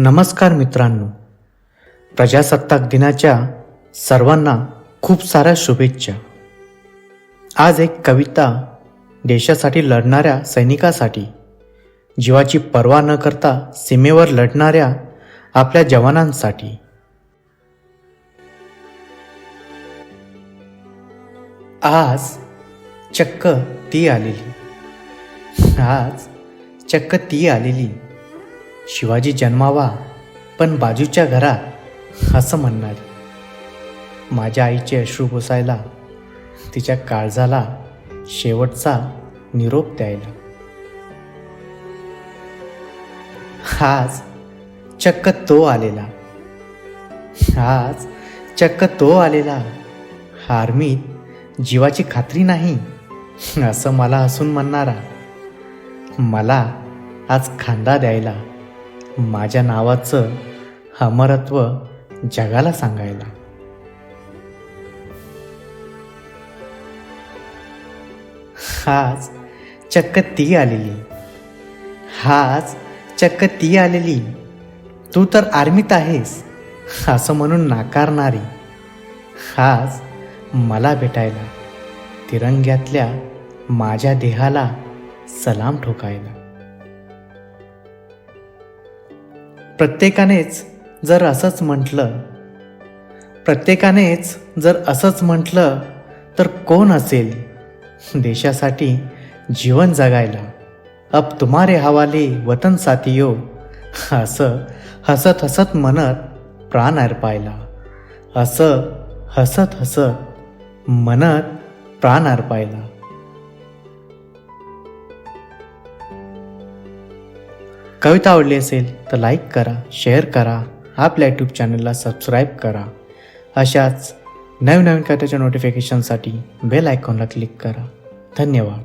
नमस्कार मित्रांनो. प्रजासत्ताक दिनाच्या सर्वांना खूप साऱ्या शुभेच्छा. आज एक कविता देशासाठी लढणाऱ्या सैनिकासाठी. जीवाची पर्वा न करता सीमेवर लढणाऱ्या आपल्या जवानांसाठी. आज चक्क ती आलेली. आज चक्क ती आलेली. शिवाजी जन्मावा पण बाजूच्या घरात असं म्हणणारी माझ्या आईचे अश्रू पुसायला तिच्या काळजाला शेवटचा निरोप द्यायला. आज चक्क तो आलेला आज चक्क तो आलेला आर्मीत जीवाची खात्री नाही असं मला हसून म्हणणारा मला आज खांदा द्यायला. माझ्या नावाचं अमरत्व जगाला सांगायला. हाच चक्क ती आलेली. हाच चक्क ती आलेली. तू तर आर्मीत आहेस असं म्हणून नाकारणारी. हाच मला भेटायला तिरंग्यातल्या माझ्या देहाला सलाम ठोकायला. प्रत्येकानेच जर असंच म्हटलं प्रत्येकानेच जर असंच म्हटलं तर कोण असेल? देशासाठी जीवन जगायला. अब तुम्हारे हवाले वतन साथियो असं हसत हसत म्हणत प्राण अर्पायला. असं हसत हसत म्हणत प्राण अर्पायला. कविता आवडली असेल तर लाईक करा शेअर करा आपल्या यूट्यूब चॅनलला सबस्क्राईब करा. अशाच नवीन नवीन नोटिफिकेशनसाठी बेल आयकॉनला क्लिक करा. धन्यवाद.